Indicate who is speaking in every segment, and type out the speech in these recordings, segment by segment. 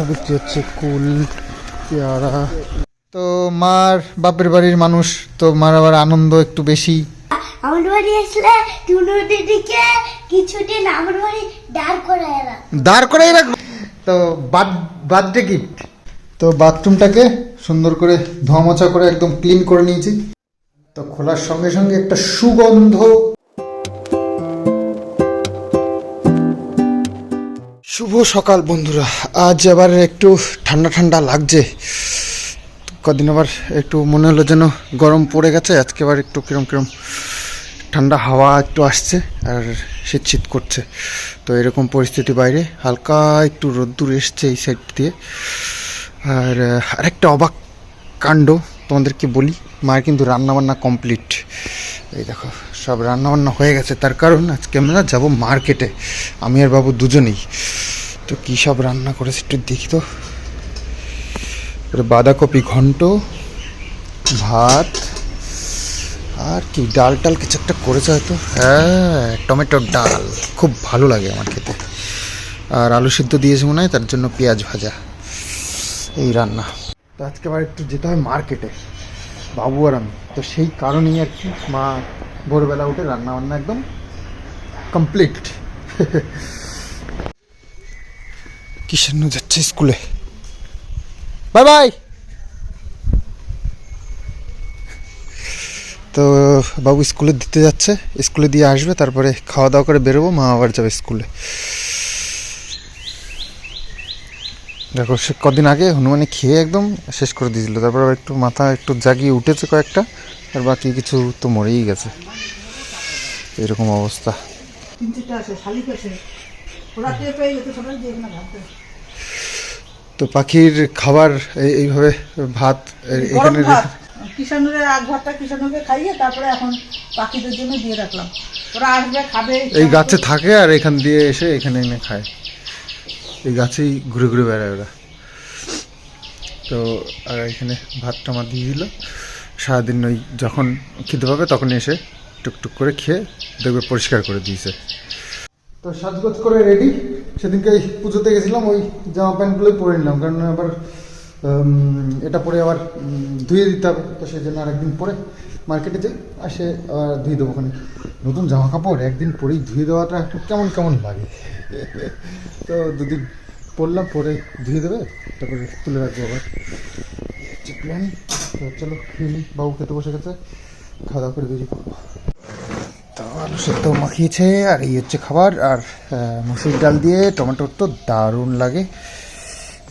Speaker 1: এখানে বিক্রি হচ্ছে কুল পেয়ারা। তো মার বাপের বাড়ির মানুষ তো মার আবার আনন্দ একটু বেশি।
Speaker 2: আমার বাড়ি আসলে টুনু দিদিকে কিছুদিন আমার বাড়ি দাঁড় করে এরা
Speaker 1: দাঁড় করাই রাখব তো বার্থডে গিফট তো বাথরুমটাকে সুন্দর করে ধোয়া মোছা করে একদম ক্লিন করে নিয়েছি। তো খোলার সঙ্গে সঙ্গে একটা সুগন্ধ শুভ সকাল বন্ধুরা। আজ আবার একটু ঠান্ডা ঠান্ডা লাগছে। কদিন আবার একটু মনে হলো যেন গরম পড়ে গেছে, আজকে আবার একটু কিরম কিরম ঠান্ডা হাওয়া একটু আসছে আর শীত শীত করছে। তো এরকম পরিস্থিতি বাইরে, হালকা একটু রোদ্দুর এসছে এই সাইড দিয়ে। আর, আরেকটা অবাক কাণ্ড তোমাদেরকে বলি? মায়ের কিন্তু রান্নাবান্না কমপ্লিট এই দেখো, সব রান্নাবান্না হয়ে গেছে। তার কারণ আজকে আমরা যাব মার্কেটে আমি আর বাবু দুজনেই। তো কী সব রান্না করেছে একটু দেখি তো। বাঁধাকপি ঘন্ট, ভাত, আর কি ডাল টাল কিছু একটা করেছে হয়তো। হ্যাঁ টমেটোর ডাল, খুব ভালো লাগে আমার খেতে। আর আলু সিদ্ধ দিয়েছে মনে হয়, তার জন্য পেঁয়াজ ভাজা। এই রান্না। তো আজকে আবার একটু যেতে হয় মার্কেটে, বাবু আর আমি। তো সেই কারণেই আর কি মা ভোরবেলা উঠে রান্না বান্না একদম কমপ্লিট কিষান্ন যাচ্ছে স্কুলে? Bye bye. তো বাবু স্কুলে দিতে যাচ্ছে, স্কুলে দিয়ে আসবে, তারপরে খাওয়া দাওয়া করে বেরোবো, মা আবার যাবে স্কুলে। দেখো, সে কদিন আগে হনুমানে খেয়ে একদম শেষ করে দিয়েছিল, তারপর একটু মাথা একটু জাগিয়ে উঠেছে কয়েকটা, আর বাকি কিছু তো মরেই গেছে। এরকম অবস্থা। তো পাখির খাবার এই- এইভাবে ভাত এখানে
Speaker 3: কিষানুরে আগ ভাতটা কিষানুকে খাইয়ে তারপরে এখন পাখিদের জন্য দিয়ে রাখলাম। ওরা আসবে খাবে
Speaker 1: এই গাছে থাকে আর এখান দিয়ে এসে এখানে এনে খায়। এই গাছেই ঘুরে ঘুরে বেড়ায় ওরা। তো আর এখানে ভাত টামা দিয়ে দিল। সারাদিন ওই যখন খিদে পাবে তখন এসে টুকটুক করে খেয়ে দেখবে পরিষ্কার করে দিয়েছে। তো সাজগোজ করে রেডি সেদিনকে পুজোতে গেছিলাম, ওই জামা প্যান্টগুলোই পরে নিলাম, কারণ আবার এটা পরে আবার ধুয়ে দিতে হবে, তো সেই জন্য আরেকদিন পরে মার্কেটে যাই, আসে আবার ধুয়ে দেবো ওখানে। নতুন জামা কাপড়, একদিন পরেই ধুয়ে দেওয়াটা কেমন কেমন লাগে। তো দুদিন পরলাম, পরে ধুয়ে দেবে, তারপরে তুলে রাখব আবার। প্ল্যান তো চলো খেয়ে নিই বাবু খেতে বসে গেছে, খাওয়া দাওয়া করে তো আলু সেদ্ধ মাখিয়েছে, আর এই হচ্ছে খাবার, আর মুসুর ডাল দিয়ে টমেটোর তো দারুণ লাগে।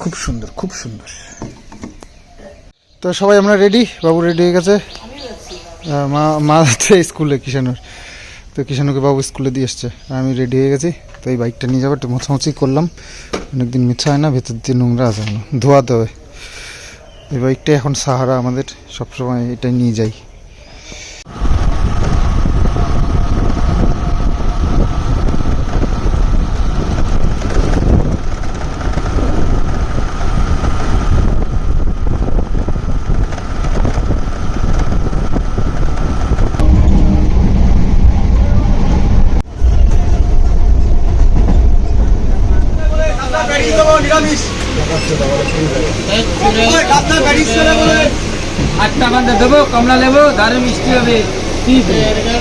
Speaker 1: খুব সুন্দর খুব সুন্দর। তো সবাই, আমরা রেডি বাবু রেডি হয়ে গেছে? মা মা যাচ্ছে স্কুলে কিষানুর তো কিষানুকে বাবু স্কুলে দিয়ে এসছে, আমি রেডি হয়ে গেছি। তো এই বাইকটা নিয়ে যাব, একটু মোছামুছি করলাম। অনেকদিন মিছা হয় না, ভেতর দিয়ে নোংরা আছে ধোয়াতে হবে এই বাইকটাই এখন সাহারা আমাদের, সবসময় এটাই নিয়ে যাই।
Speaker 4: আটটা বান্ধা দেবো কমলা নেব দারুণ মিষ্টি হবে। ঠিক
Speaker 1: এটা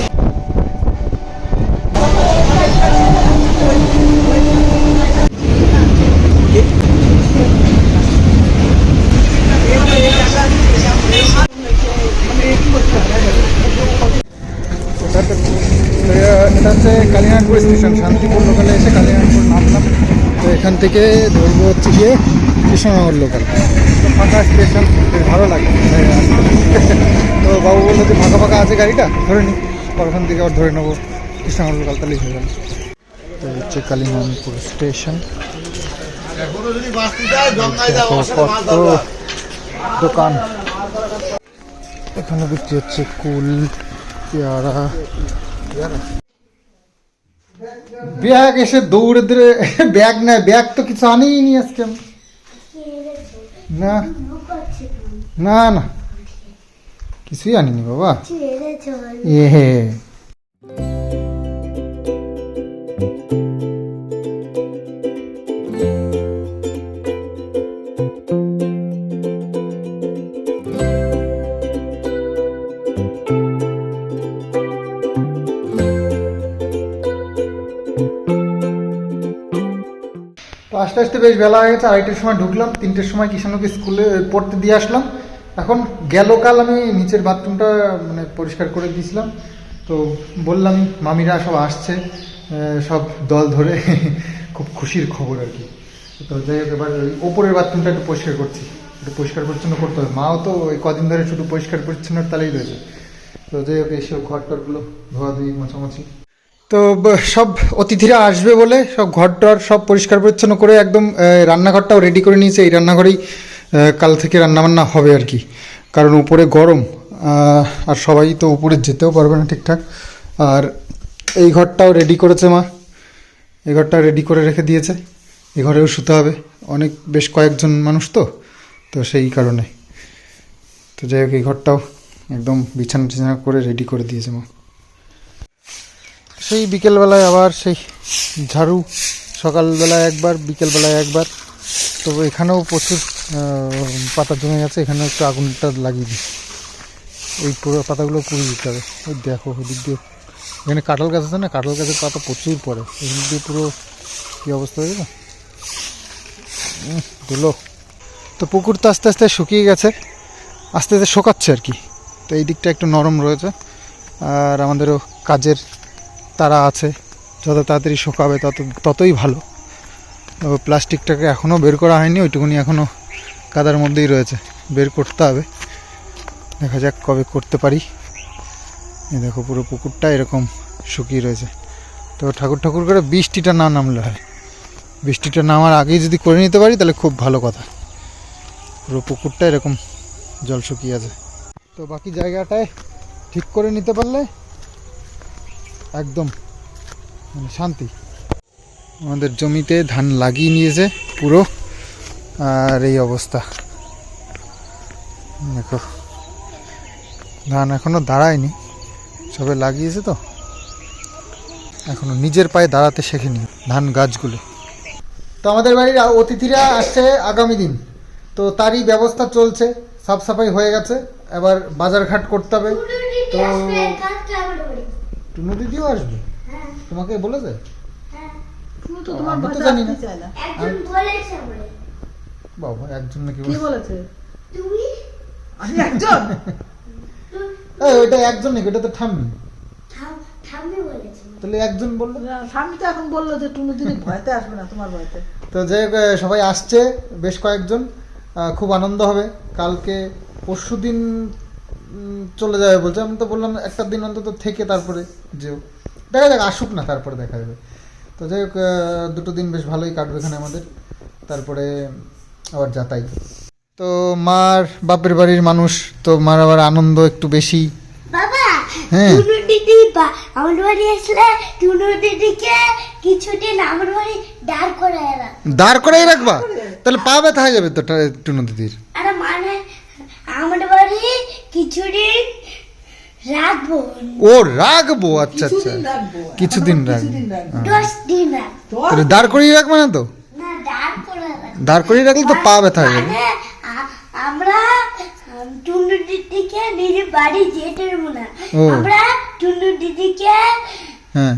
Speaker 1: এটা হচ্ছে কালিনাথপুর স্টেশন, শান্তিপুর লোকালে এসে কালিনাথপুর নামলাম। তো এখান থেকে ধরবো হচ্ছে গিয়ে কৃষ্ণনগর লোকাল তো ফাঁকা স্টেশন ভালো লাগে। তো বাবু বলল যে ফাঁকা ফাঁকা আছে গাড়িটা, ধরে নি। ওখান থেকে আবার ধরে নেব কৃষ্ণনগর লোকাল তাহলেই হয়ে গেল তো হচ্ছে কালিনাথপুর স্টেশন দোকান। এখানে বিক্রি হচ্ছে কুল, পেয়ারা ব্যাগ এসে দৌড়ে দৌড়ে ব্যাগ নেয় ব্যাগ তো কিছু আনেই নি আজকে। আমি। না না না। কিছুই আনিনি বাবা। এ হে আস্তে আস্তে বেশ বেলা হয়ে গেছে, আড়াইটার সময় ঢুকলাম, তিনটের সময় কিষাণকে স্কুলে পড়তে দিয়ে আসলাম। এখন গেল কাল আমি নিচের বাথরুমটা মানে পরিষ্কার করে দিয়েছিলাম। তো বললাম, মামিরা সব আসছে সব দল ধরে। খুব খুশির খবর আর কি। তো যাই হোক, এবার ওপরের বাথরুমটা একটু পরিষ্কার করছি। একটু পরিষ্কার পরিচ্ছন্ন করতে হবে। মাও তো ওই কদিন ধরে শুধু পরিষ্কার পরিচ্ছন্ন তালেই রয়েছে। তো যাই হোক এসব ঘর টরগুলো ধোয়াধুয়ি, মোছামুছি। তো সব অতিথিরা আসবে বলে সব ঘর টর সব পরিষ্কার পরিচ্ছন্ন করে একদম রান্নাঘরটাও রেডি করে নিয়েছে। এই রান্নাঘরেই কাল থেকে রান্নাবান্না হবে আর কি। কারণ উপরে গরম আর সবাই তো উপরে যেতেও পারবে না ঠিকঠাক। আর এই ঘরটাও রেডি করেছে মা। এই ঘরটা রেডি করে রেখে দিয়েছে। এই ঘরেও শুতে হবে। অনেক, বেশ কয়েকজন মানুষ তো তো সেই কারণে। তো যাই হোক, এই ঘরটাও একদম বিছানা টিছানা করে রেডি করে দিয়েছে মা। সেই বিকেলবেলায় আবার সেই ঝাড়ু, সকালবেলায় একবার, বিকেলবেলায় একবার। তো এখানেও প্রচুর পাতা জমে গেছে এখানেও একটু আগুনটা লাগিয়ে দিই। এই পুরো পাতাগুলো পুড়িয়ে দিতে হবে। ওই দেখো, ওদিক দিয়ে। এখানে কাঁঠাল গাছ আছে না? কাঁঠাল গাছের পাতা প্রচুর পড়ে। এখান দিয়ে পুরো কী অবস্থা হয়েছে ধুলো। তো পুকুর তো আস্তে আস্তে শুকিয়ে গেছে। আস্তে আস্তে শোকাচ্ছে আর কি। তো এই দিকটা একটু নরম রয়েছে। আর আমাদেরও কাজের তারা আছে, যত তাড়াতাড়ি শোকাবে তত, ততই ভালো। প্লাস্টিকটাকে এখনও বের করা হয়নি, ওইটুকুনি এখনও কাদার মধ্যেই রয়েছে। বের করতে হবে। দেখা যাক কবে করতে পারি। এই দেখো পুরো পুকুরটা এরকম শুকিয়ে রয়েছে। তো ঠাকুর ঠাকুর করে বৃষ্টিটা না নামলে হয়। বৃষ্টিটা নামার আগেই যদি করে নিতে পারি, তাহলে খুব ভালো কথা। পুরো পুকুরটা এরকম জল শুকিয়ে আছে। তো বাকি জায়গাটায় ঠিক করে নিতে পারলে একদম মানে শান্তি। আমাদের জমিতে ধান লাগিয়ে নিয়েছে পুরো, আর এই অবস্থা। দেখো, ধান এখনও দাঁড়ায়নি, সবে লাগিয়েছে তো। এখনও নিজের পায়ে দাঁড়াতে শেখেনি ধান গাছগুলো। তো আমাদের বাড়ির অতিথিরা আসছে আগামী দিন। তো তারই ব্যবস্থা চলছে, সাফ সাফাই হয়ে গেছে। এবার বাজার ঘাট করতে হবে। তো। টুনু দিদিও আসবে। তোমাকে বলেছে?
Speaker 2: হ্যাঁ।
Speaker 3: তুমি তো তোমার
Speaker 1: আমি তো জানি না।
Speaker 3: আসতে চায় না
Speaker 2: একজন বলেছে আমারে।
Speaker 1: বাবা একজন নাকি
Speaker 3: কি
Speaker 1: বলেছে?
Speaker 3: বলেছে?
Speaker 2: তুমি?
Speaker 3: আমি একজন?
Speaker 1: এই একজন নাকি? ওটা তো ঠাম্মি।
Speaker 2: ঠাম্মি বলেছে।
Speaker 1: তাহলে একজন বলল?
Speaker 3: স্বামী তো এখন বলল যে টুনু দিদি ভয়তে আসবে না তোমার ভয়তে।
Speaker 1: তো আহ, সবাই আসছে বেশ কয়েকজন। খুব আনন্দ হবে। কালকে পরশু দিন চলে যাবে বলছে। আমি তো বললাম একটা দিন অন্তত থেকে তারপরে যেও। দেখা যাক আসুক না তারপরে দেখা যাবে। তো যাই হোক দুটো দিন বেশ ভালোই কাটবে এখানে আমাদের। তারপরে আবার যাতাই তো মার বাপের বাড়ির মানুষ তো মার আবার আনন্দ একটু বেশি। হ্যাঁ।
Speaker 2: দিদি আমার বাড়ি আসলে টুনু দিদিকে কিছুদিন আমার বাড়ি দাঁড় করে এলাম
Speaker 1: দাঁড় করাই রাখবা? তাহলে পা ব্যথা হয়ে যাবে তো টুনু দিদির।
Speaker 2: আর মানে আমার বাড়ি কিছুদিন রাখব।
Speaker 1: ও রাখব? আচ্ছা আচ্ছা।
Speaker 3: কিছুদিন রাখব।
Speaker 2: দশ দিন রাখব
Speaker 1: দাঁড় করিয়ে রাখবে না তো?
Speaker 2: দাঁড়
Speaker 1: করিয়ে রাখলে তো পা ব্যথা হয়ে যাবে।
Speaker 2: মানে আমরা উম, টুনু দিদিকে নিজের বাড়ি যেতে দেবো না।
Speaker 1: ও।
Speaker 2: আমরা টুনু দিদিকে
Speaker 1: হ্যাঁ।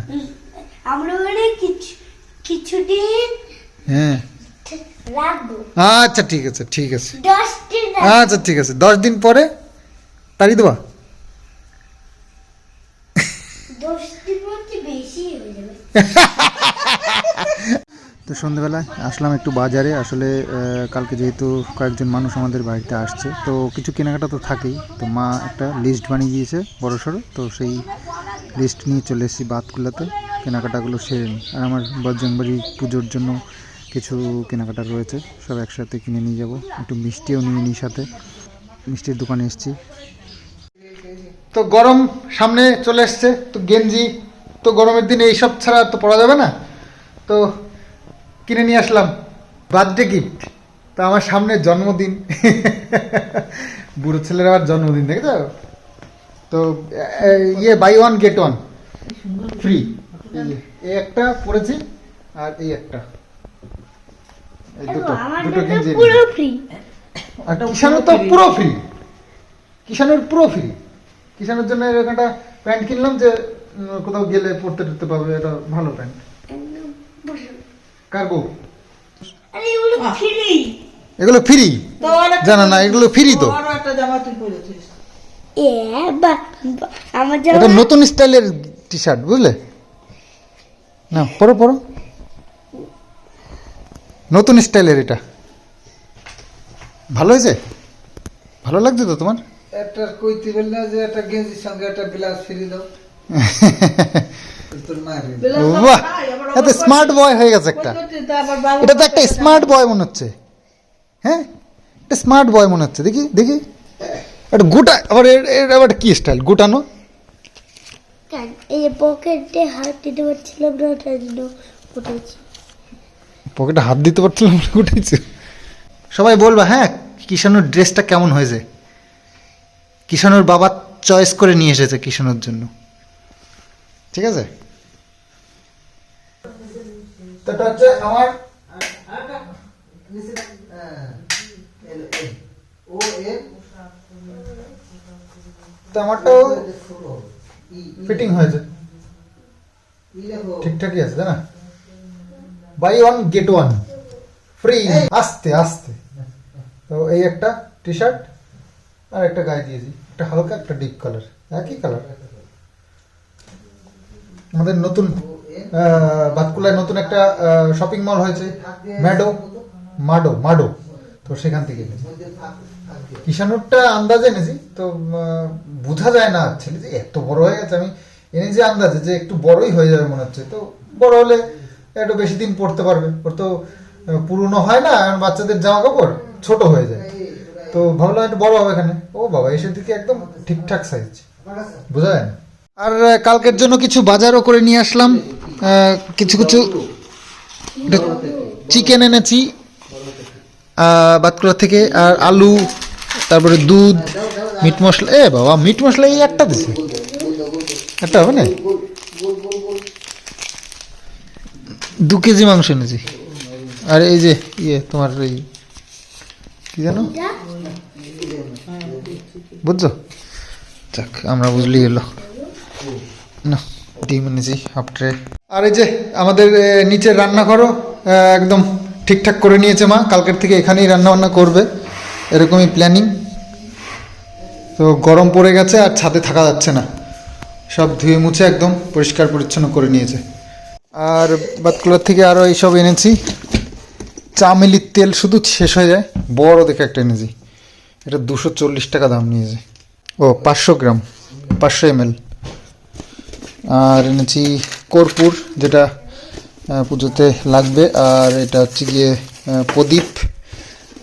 Speaker 2: আমরা কিছু কিছুদিন
Speaker 1: হ্যাঁ।
Speaker 2: রাখব।
Speaker 1: আচ্ছা ঠিক আছে ঠিক আছে।
Speaker 2: দশ দিন
Speaker 1: আচ্ছা ঠিক আছে। দশ দিন পরে তাড়ি দেবা। তো সন্ধ্যেবেলায় আসলাম একটু বাজারে। আসলে কালকে যেহেতু কয়েকজন মানুষ আমাদের বাড়িতে আসছে, তো কিছু কেনাকাটা তো থাকেই। তো মা একটা লিস্ট বানিয়ে দিয়েছে বড় সড়ো, তো সেই লিস্ট নিয়ে চলে এসেছি বাতকুলাতে। কেনাকাটাগুলো সেরে নিই। আর আমার বজরংবাড়ি পুজোর জন্য কিছু কেনাকাটা রয়েছে, সব একসাথে কিনে নিয়ে যাব। একটু মিষ্টিও নিয়ে নিই সাথে। মিষ্টির দোকানে এসেছি। তো গরম সামনে চলে এসছে তো গেঞ্জি তো গরমের দিনে এইসব ছাড়া তো পরা যাবে না। তো কিনে নিয়ে আসলাম। বার্থডে গিফট তো আমার সামনে জন্মদিন। বুড়ো ছেলের আবার জন্মদিন দেখেছ? তো ইয়ে buy one get one free এই একটা পড়েছি আর এই একটা। এই দুটো দুটো গেঞ্জি
Speaker 2: পুরো ফ্রি
Speaker 1: আর কিষানের তো পুরো ফ্রি কিষানের পুরো ফ্রি কিষানের জন্য এরকম একটা প্যান্ট কিনলাম যে উম, কোথাও গেলে পড়তে টরতে পারবে এটা ভালো প্যান্ট। কার্গো। এগুলো ফ্রি। জানো না এগুলো ফ্রি তো।
Speaker 3: আরও একটা জামা তুই পরেছিস।
Speaker 2: এ বা বা- আমার
Speaker 1: এটা নতুন স্টাইলের টি শার্ট বুঝলে? না পরো পরো। নতুন স্টাইলের এটা। ভালো হয়েছে? ভালো লাগছে তো তোমার?
Speaker 4: একটা কইতে বললে যে একটা গেঞ্জির সঙ্গে একটা ব্লাউজ ফ্রি দাও।
Speaker 1: বাহ! এত স্মার্ট বয় হয়ে গেছে একটা। এটা তো একটা স্মার্ট বয় মনে হচ্ছে। হ্যাঁ? এটা স্মার্ট বয় মনে হচ্ছে। দেখি দেখি। এটা গোটা আবার এর- এর আবার কি স্টাইল গোটানো?
Speaker 2: এই পকেটে হাত দিতে পারছিলাম না জন্য
Speaker 1: পকেটে হাত দিতে পারছিলাম না সবাই বলবা হ্যাঁ কিষানুর ড্রেসটা কেমন হয়েছে? কিষানুর বাবা চয়েস করে নিয়ে এসেছে কিষানুর জন্য। ঠিক আছে? এটা হচ্ছে আমার? আমারটাও ফিটিং হয়েছে। ঠিকঠাকই আছে, তাই না? Buy one get one free আস্তে আস্তে। তো এই একটা টি শার্ট আর একটা গায়ে দিয়েছি। একটা হালকা, একটা ডিপ কালার একই কালার আমাদের নতুন বাতকুলায় নতুন একটা শপিং মল হয়েছে। ম্যাডো মাডো মাডো তো সেখান থেকে কিষানুরটা আন্দাজে এনেছি, তো বোঝা যায় না, ছেলে যে এত বড় হয়ে গেছে। আমি এনেছি আন্দাজে যে একটু বড়ই হয়ে যাবে মনে হচ্ছে। তো বড় হলে একটু বেশি দিন পড়তে পারবে। ওর তো পুরনো হয় না বাচ্চাদের জামা কাপড় ছোট হয়ে যায়। তো ভাবলাম একটু বড় হবে এখানে। ও বাবা এসে দিকে একদম ঠিকঠাক সাইজ বোঝা যায় আর কালকের জন্য কিছু বাজারও করে নিয়ে আসলাম। কিছু কিছু চিকেন এনেছি বাতকুড়া থেকে, আর আলু, তারপরে দুধ মিট মশলা, এ বাবা মিট মশলা এই একটা দিছে। একটা হবে না? দু কেজি মাংস এনেছি। আর এই যে ইয়ে তোমার এই, কি জানো বুঝছ? যাক আমরা বুঝলি এলো না ডিম এনেছি হাফ ট্রে। আর এই যে আমাদের নিচের এ, একদম ঠিকঠাক করে নিয়েছে মা। কালকের থেকে এখানেই রান্না বান্না করবে। এরকমই প্ল্যানিং তো গরম পড়ে গেছে আর ছাদে থাকা যাচ্ছে না। সব ধুয়ে মুছে একদম পরিষ্কার পরিচ্ছন্ন করে নিয়েছে। আর বাতকুলার থেকে আরও এইসব এনেছি। চামেলির তেল শুধু শেষ হয়ে যায়। বড় দেখে একটা এনেছি। এটা দুশো চল্লিশ টাকা দাম নিয়েছে। ও, পাঁচশো গ্রাম, পাঁচশো এমএল। আর এনেছি কর্পূর, যেটা পুজোতে লাগবে। আর এটা হচ্ছে গিয়ে প্রদীপ।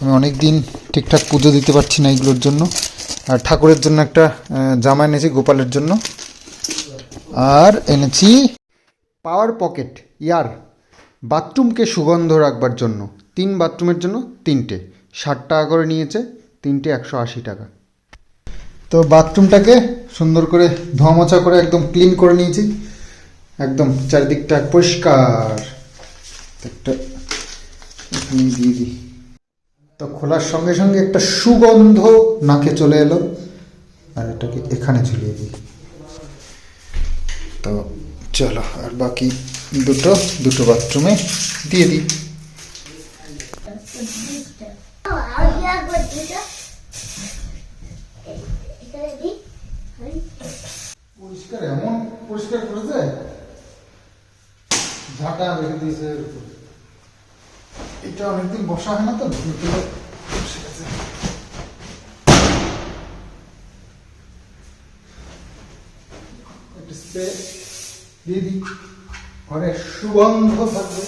Speaker 1: আমি অনেক দিন ঠিকঠাক পুজো দিতে পারছি না এগুলোর জন্য। আর ঠাকুরের জন্য একটা জামা এনেছি গোপালের জন্য। আর এনেছি পাওয়ার পকেট, ইয়ার। বাথরুমকে সুগন্ধ রাখবার জন্য, তিন বাথরুমের জন্য তিনটে। ষাট টাকা করে নিয়েছে। তিনটে একশো আশি টাকা। তো বাথরুমটাকে সুন্দর করে ধোয়ামোছা করে একদম ক্লিন করে নিয়েছি। একদম চারিদিকটা পরিষ্কার। একটা দিয়ে দিই। তো খোলার সঙ্গে সঙ্গে একটা সুগন্ধ নাকে চলে এলো। আর এটাকে এখানে ঝুলিয়ে দিই। তো চলো, আর বাকি দুটো দুটো বাথরুমে দিয়ে দিই
Speaker 2: আমি একবার দুটো এখানে দিই
Speaker 1: পরিষ্কার এমন পরিষ্কার করেছে ঝাঁটা রেখে দিয়েছে। এটা অনেকদিন বসা হয় না তো, ধুতে বসে। দিয়ে দিই ঘরে সুগন্ধ থাকবে